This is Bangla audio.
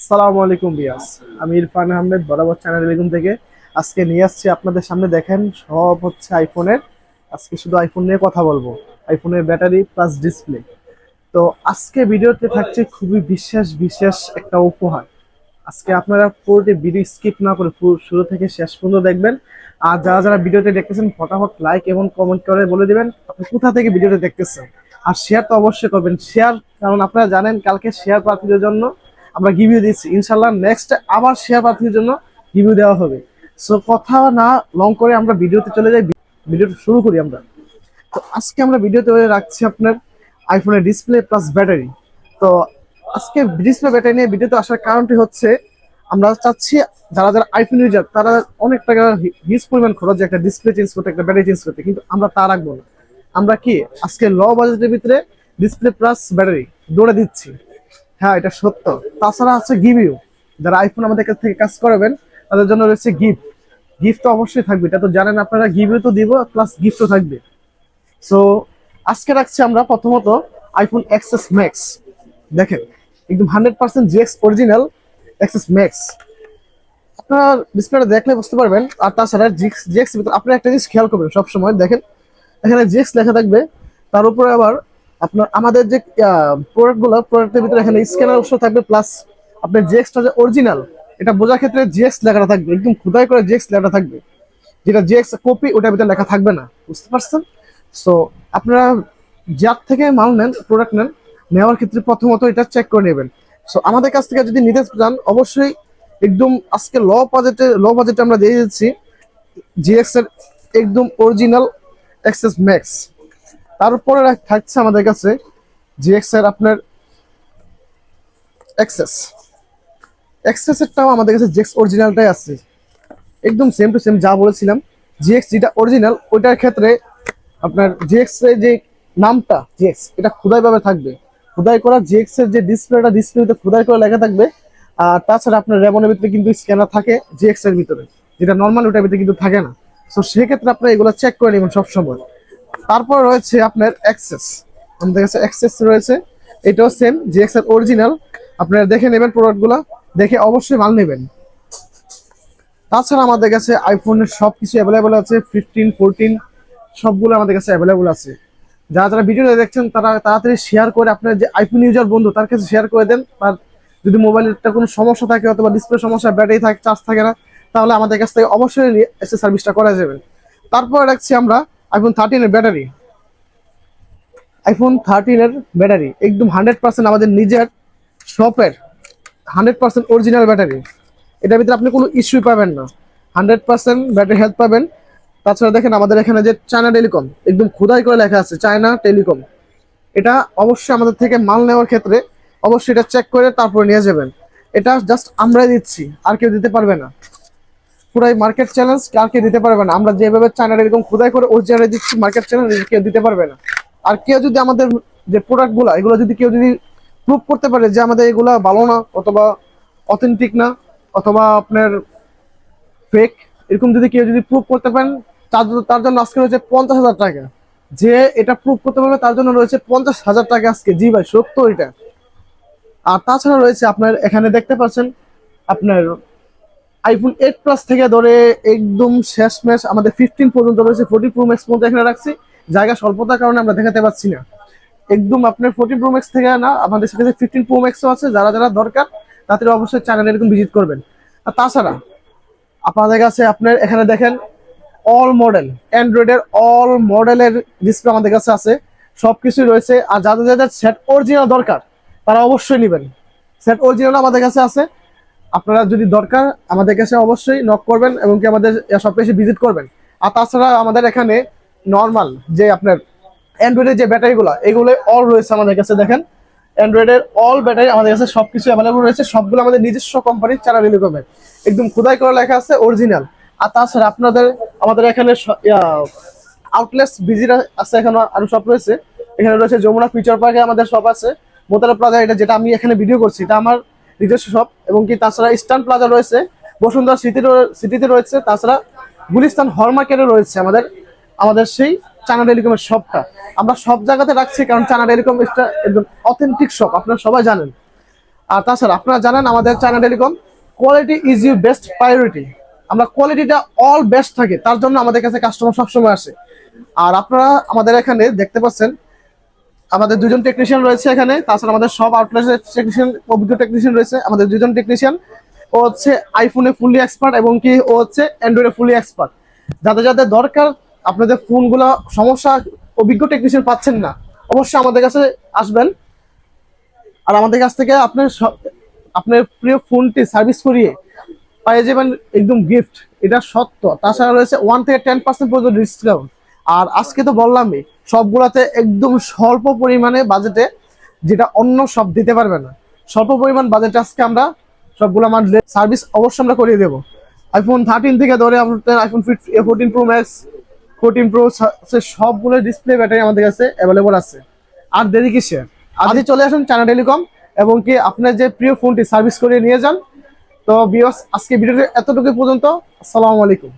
আসসালামু আলাইকুম বিয়াস। আমি ইরফান আহমেদ, বরাবর চ্যানেল টেলিকম থেকে। আজকে নিয়ে আসছি আপনাদের সামনে, দেখেন সব হচ্ছে আইফোনের আজকে শুধু আইফোন নিয়ে কথা বলব আইফোনের ব্যাটারি প্লাস ডিসপ্লে তো আজকে ভিডিওতে থাকছে খুবই বিশেষ বিশেষ একটা উপহার। আজকে আপনারা পুরোটি ভিডিও স্কিপ না করে শুরু থেকে শেষ পর্যন্ত দেখবেন। আর যারা যারা ভিডিওতে দেখতেছেন, ফটাফট লাইক এবং কমেন্ট করে বলে দেবেন, আপনি কোথা থেকে ভিডিওটা দেখতেছেন। আর শেয়ার তো অবশ্যই করবেন। শেয়ার কারণ আপনারা জানেন, কালকে শেয়ার প্রার্থীদের জন্য আমরা গিভিউ দিচ্ছি ইনশাল্লাহ নেক্সট আবার শেয়ার প্রার্থীদের জন্য গিভিউ দেওয়া হবে। সো কথা না লং করে আমরা ভিডিওতে চলে যাই, ভিডিওটা শুরু করি আমরা। তো আজকে আমরা ভিডিওতে রাখছি আপনার আইফোনের ডিসপ্লে প্লাস ব্যাটারি তো আজকে ডিসপ্লে ব্যাটারি নিয়ে ভিডিওতে আসার কারণটি হচ্ছে, আমরা চাচ্ছি যারা যারা আইফোন ইউজার তারা অনেক টাকা হিউজ পরিমাণ খরচ যে একটা ডিসপ্লে চেঞ্জ করতে, একটা ব্যাটারি চেঞ্জ করতে, কিন্তু আমরা তা রাখব না। আমরা কি আজকে ল বাজেটের ভিতরে ডিসপ্লে প্লাস ব্যাটারি দৌড়ে দিচ্ছি। হ্যাঁ এটা সত্য। তাছাড়া আছে গিভিউ যারা আইফোন আমাদের কাছ থেকে কাজ করাবেন, তাদের জন্য রয়েছে গিফট গিফট তো অবশ্যই থাকবে। এটা তো জানেন আপনারা গিভিউ তো দিব প্লাস গিফটও থাকবে। সো আজকে রাখছি আমরা প্রথমত আইফোন এক্সএস ম্যাক্স দেখেন, একদম hundred percent GX original XS Max আপনারা ডিসপ্লেটা দেখলে বুঝতে পারবেন, আর তাছাড়া জিএক্স জিএক্স ভিতরে আপনি একটা জিনিস খেয়াল করবেন সবসময়। দেখেন, এখানে জিএক্স লেখা থাকবে, তার উপরে আবার আপনার, আমাদের যে প্রোডাক্টগুলো, প্রোডাক্টের ভিতরে এখানে স্ক্যানার অপশন থাকবে প্লাস আপনার জিএক্সটা যে অরিজিনাল এটা বোঝার ক্ষেত্রে জিএক্স লেখাটা থাকবে, একদম খোদাই করে জিএক্স লেখাটা থাকবে। যেটা জিএক্স কপি ওটার ভিতরে লেখা থাকবে না, বুঝতে পারছেন? সো আপনারা যার থেকে মাল নেন প্রোডাক্ট নেন, নেওয়ার ক্ষেত্রে প্রথমত এটা চেক করে নেবেন। সো আমাদের কাছ থেকে যদি নিতে চান, অবশ্যই একদম আজকে ল বাজেটে ল বাজেটে আমরা দিয়ে দিচ্ছি জিএক্স এর একদম অরিজিনাল এক্সেস ম্যাক্স তারপরে থাকছে আমাদের কাছে জিএক্স এর আপনার এক্সেস এক্সেস এরটাও আমাদের কাছে জিএক্স অরিজিনালটাই আছে। একদম সেম টু সেম যা বলেছিলাম। জিএক্স যেটা অরিজিনাল ওইটার ক্ষেত্রে আপনার জিএক্স এর যে নামটা জিএক্স এটা খোদাই ভাবে থাকবে। খোদাই করা জিএক্স এর যে ডিসপ্লেটা ডিসপ্লেতে খোদাই করে লেখা থাকবে। আর তাছাড়া আপনার রেমনের ভিতরে কিন্তু স্ক্যানার থাকে জিএক্স এর ভিতরে। যেটা নর্মাল ওটার ভিতরে কিন্তু থাকে না। তো সেক্ষেত্রে আপনারা এগুলো চেক করে নেবেন সবসময়। তারপর রয়েছে আপনার অ্যাক্সেস আমাদের কাছে অ্যাক্সেস রয়েছে। এটাও সেম জিএক্স এর অরিজিনাল আপনারা দেখে নেবেন প্রোডাক্টগুলো দেখে অবশ্যই মাল নেবেন। তাছাড়া আমাদের কাছে আইফোনের সব কিছু অ্যাভেলেবল আছে ফিফটিন ফোরটিন সবগুলো আমাদের কাছে অ্যাভেলেবল আছে। যারা যারা ভিডিওটা দেখছেন, তারা তাড়াতাড়ি শেয়ার করে আপনার যে আইফোন ইউজার বন্ধু, তার কাছে শেয়ার করে দেন। তার যদি মোবাইলের কোনো সমস্যা থাকে, অথবা ডিসপ্লে সমস্যা ব্যাটারি থাকে চার্জ থাকে না, তাহলে আমাদের কাছ থেকে অবশ্যই সার্ভিসটা করা যাবে। তারপরে রাখছি আমরা আইফোন থার্টিনের ব্যাটারি আইফোন থার্টিনের ব্যাটারি একদম হান্ড্রেড পার্সেন্ট আমাদের নিজের শপের হান্ড্রেড পার্সেন্ট অরিজিনাল ব্যাটারি এটার ভিতরে আপনি কোনো ইস্যু পাবেন না। হান্ড্রেড পার্সেন্ট ব্যাটারি হেলথ পাবেন। তাছাড়া দেখেন আমাদের এখানে যে চায়না টেলিকম একদম খোদাই করে লেখা আছে চায়না টেলিকম এটা অবশ্যই আমাদের থেকে মাল নেওয়ার ক্ষেত্রে অবশ্যই এটা চেক করে তারপরে নিয়ে যাবেন। এটা জাস্ট আমরাই দিচ্ছি, আর কেউ দিতে পারবে না। পুরাই মার্কেট চ্যালেঞ্জ আর কেউ দিতে পারবে না। আমরা যেভাবে চায়না এরকম খোদাই করে অরিজিনাল দিচ্ছি মার্কেট চ্যালেঞ্জ কেউ দিতে পারবে না। আর কেউ যদি আমাদের যে প্রোডাক্টগুলো এগুলো যদি কেউ যদি প্রুভ করতে পারে যে আমাদের এগুলা ভালো না, অথবা অথেন্টিক না, অথবা আপনার ফেক এরকম যদি কেউ যদি প্রুভ করতে পারেন, তার তার জন্য আজকে রয়েছে পঞ্চাশ হাজার টাকা। যে এটা প্রুভ করতে পারবে, তার জন্য রয়েছে পঞ্চাশ হাজার টাকা আজকে। জি ভাই সত্য এটা। আর তাছাড়া রয়েছে আপনার, এখানে দেখতে পাচ্ছেন আপনার আইফোন এইট প্লাস থেকে ধরে একদম শেষ ম্যাচ আমাদের ফিফটিন পর্যন্ত রয়েছে। ফোর্টি প্রো ম্যাক্স পর্যন্ত এখানে রাখছি। জায়গা স্বল্পতার কারণে আমরা দেখাতে পাচ্ছি না। একদম আপনার ফোর্টি প্রো ম্যাক্স থেকে না, আমাদের সাথে ফিফটিন প্রো ম্যাক্সও আছে, যারা যারা দরকার, তাদের অবশ্যই চ্যানেল এরকম ভিজিট করবেন। আর তাছাড়া, আপনাদের কাছে আপনার এখানে দেখেন অল মডেল অ্যান্ড্রয়েডের অল মডেলের ডিসপ্লে আমাদের কাছে আছে। সব কিছুই রয়েছে। আর যাদের যাদের সেট অরিজিনাল দরকার, তারা অবশ্যই নেবেন। সেট অরিজিনাল আমাদের কাছে আছে। আপনারা যদি দরকার, আমাদের কাছে অবশ্যই নক করবেন এবং কি আমাদের সব এসে ভিজিট করবেন। আর তাছাড়া আমাদের এখানে নর্মাল যে আপনার অ্যান্ড্রয়েডের যে ব্যাটারিগুলো এগুলো অল রয়েছে আমাদের কাছে দেখেন। অ্যান্ড্রয়েডের অল ব্যাটারি আমাদের কাছে সবকিছু অ্যাভেলেবল রয়েছে, সবগুলো আমাদের নিজস্ব কোম্পানির চারা রিলিকমের একদম খোদাই করে লেখা আছে অরিজিনাল আর তাছাড়া আপনাদের, আমাদের এখানে আউটলেস বিজির আছে এখানে, আরও সব রয়েছে। এখানে রয়েছে যমুনা ফিচার পার্কে আমাদের সব আছে। মোতারা প্লাজা এটা যেটা আমি এখানে ভিডিও করছি, এটা আমার নিজস্ব শপ এবং কি তাছাড়া ইস্টার্ন প্লাজা রয়েছে, বসুন্ধরা সিটি সিটিতে রয়েছে, তাছাড়া গুলিস্তান হল রয়েছে আমাদের আমাদের সেই চানা টেলিকমের শপটা আমরা সব জায়গাতে রাখছি কারণ চানা টেলিকম একদম অথেন্টিক শপ আপনারা সবাই জানেন। আর তাছাড়া আপনারা জানেন আমাদের China telecom quality is you best priority আমরা কোয়ালিটিটা অল বেস্ট থাকে, তার জন্য আমাদের কাছে কাস্টমার সবসময় আসে। আর আপনারা আমাদের এখানে দেখতে পাচ্ছেন আমাদের দুজন টেকনিশিয়ান রয়েছে এখানে, তাছাড়া আমাদের সব আউটলেটের টেকনিশিয়ান অভিজ্ঞ টেকনিশিয়ান রয়েছে। আমাদের দুজন টেকনিশিয়ান ও হচ্ছে আইফোনে ফুললি এক্সপার্ট এবং কি ও হচ্ছে অ্যান্ড্রয়েডে ফুললি এক্সপার্ট যাদের যাদের দরকার, আপনাদের ফোনগুলো সমস্যা অভিজ্ঞ টেকনিশিয়ান পাচ্ছেন না, অবশ্যই আমাদের কাছে আসবেন। আর আমাদের কাছ থেকে আপনার আপনার প্রিয় ফোনটি সার্ভিস করিয়ে পাইয়ে যাবেন একদম গিফট এটা সত্য। তাছাড়া রয়েছে ওয়ান থেকে টেন পার্সেন্ট পর্যন্ত ডিসকাউন্ট আর আজকে তো বললামই সবগুলাতে একদম স্বল্প পরিমাণে বাজেটে যেটা অন্য সব দিতে পারবে না। স্বল্প পরিমাণ বাজেটে আজকে আমরা সবগুলো আমার সার্ভিস অবশ্যই আমরা করিয়ে দেবো। আইফোন থার্টিন থেকে ধরে আপনার iPhone fourteen pro max fourteen pro সবগুলো ডিসপ্লে ব্যাটারি আমাদের কাছে অ্যাভেলেবল আছে। আর দেরি কিসের? আজই চলে আসুন চায়না টেলিকম এবং কি আপনার যে প্রিয় ফোনটি সার্ভিস করে নিয়ে যান। তো বিয়স আজকে ভিডিওটা এতটুকু পর্যন্ত। আসসালামু আলাইকুম।